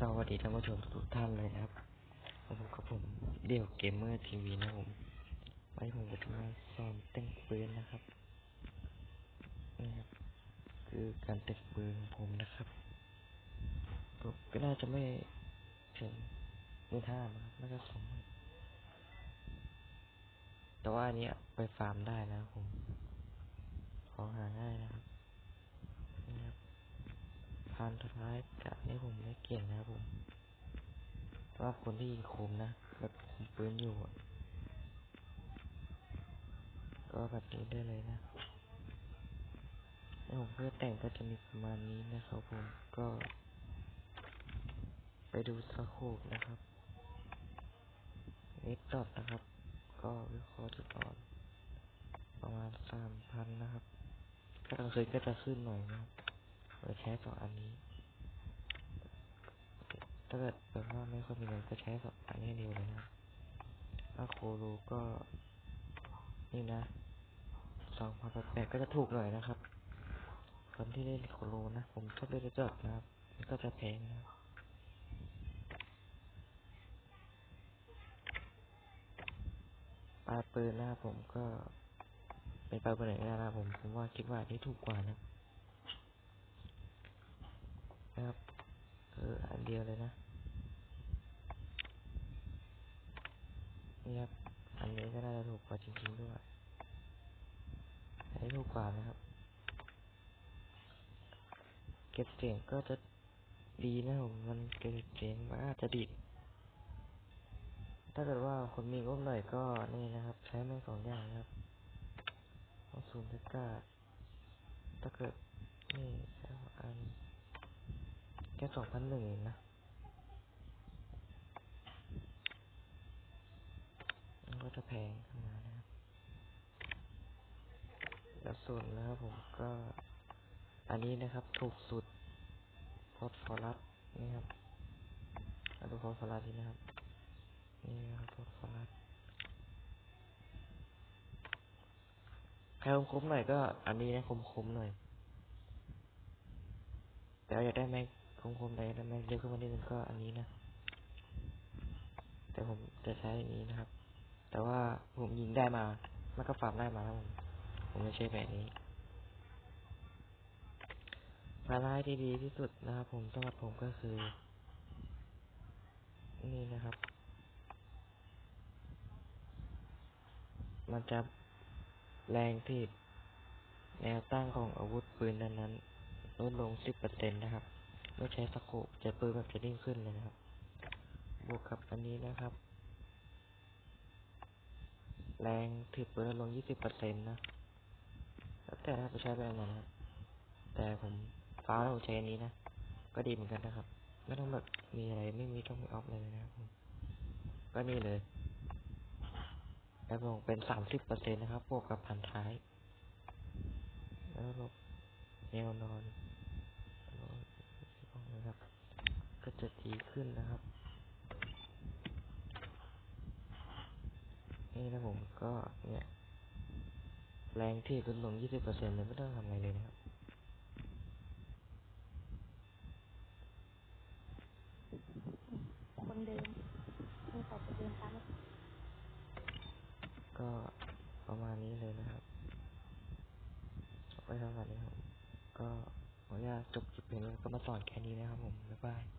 สวัสดีท่านผู้ชมทุกท่านเลยนะครับผมกับผมเดี่ยวเกมเมอร์ทีวีนะผมไว้ผมจะมาสอนแต่งปืนนะครับนี่ครับ คือการแต่งปืนของผมนะครับผมก็น่าจะไม่ถึงหมื่นห้านะครับน่าจะสองแต่ว่าอันเนี้ยไปฟาร์มได้นะผม ของหาง่ายนะครับ พันสุดท้ายกับนี่ผมไม่เก่งนะครับผมว่าคนที่ยิงคมนะแบบคุมปืนอยู่ ก็แบบนี้ได้เลยนะแล้วผมเพื่อแต่งก็จะมีประมาณนี้นะครับผมก็ ไปดูสโคปนะครับเอสดอทนะครับ ก็วิเคราะห์จุดอ่อน ประมาณสามพันนะครับ ถ้ากลางคืนก็จะขึ้นหน่อยนะครับ เราใช้สองอันนี้ ถ้าเกิดแบบว่าไม่ค่อยมีเงินก็ใช้สองอันนี้เดียวเลยนะถ้าโคโลก็ นี่นะสองพันแปดก็จะถูกหน่อยนะครับ คนที่เล่นโคโลนะ ผมชอบเล่นจอดนะครับมันก็จะแพงนะปลาปืนนะผมก็เป็นปลาปืนไหนก็ได้นะผมผมว่าคิดว่าอันนี้ถูกกว่านะ นะครับเอออันเดียวเลยนะนี่ครับอันนี้ก็น่าจะถูกกว่าจริงๆด้วยอันนี้ถูกกว่านะครับ เก็บเสียงก็จะดีนะผมมันเก็บเสียงมันอาจจะดีดถ้าเกิดว่าคนมีงบหน่อยก็นี่นะครับ ใช้แม่สองอย่างนะครับเอาศูนย์ก้าถ้าเกิดนี่ใช้อัน แค่สองพันหนึ่งเองนะมันก็จะแพงขึ้นมานะครับ แล้วส่วนนะครับผมก็ อันนี้นะครับถูกสุดฟอสฟอรัสนี่ครับมาดูฟอสฟอรัสที่นะครับ นี่ครับฟอสฟอรัสใครคมๆหน่อยก็ อันนี้นะคมๆหน่อยแต่ว่าอยากได้แม็ก คมๆหน่อยอยากได้แม็กเยอะขึ้นมานิดนึงก็อันนี้นะ แต่ผมจะใช้อันนี้นะครับ แต่ว่าผมยิงได้มา มันก็ฟาร์มได้มาแล้วผมผมจะใช้แบบนี้พาราที่ดีที่สุดนะครับผมสำหรับผมก็คือ นี่นะครับ มันจะแรงที่แนวตั้งของอาวุธปืนนั้นลดลง 10%นะครับ เมื่อใช้สโคปจะปืนแบบจะนิ่งขึ้นเลยนะครับ บวกกับอันนี้นะครับ แรงถือปืนลดลง20%นะแล้วแต่ถ้าไปใช้แบบนั้นนะแต่ผมฟ้าแล้วผมใช้อันนี้นะ ก็ดีเหมือนกันนะครับ ไม่ต้องแบบมีอะไรไม่มีต้องมีออฟเลยนะครับผมก็นี่เลยแล้วลงเป็น30%นะครับบวกกับพันท้าย แล้วลบแนวนอนนะครับ ก็จะ ดีขึ้นนะครับ นี่นะผมก็เนี่ยแรงที่ลดลง 20%เลยไม่ต้องทำอะไรเลยนะครับคนเดิมมีต่อคนเดิมตามก็ประมาณนี้เลยนะครับไว้เท่านี้ครับ ก็ขออนุญาตจบคลิปเพลงแล้วก็มาสอนแค่นี้นะครับผม บ๊ายบาย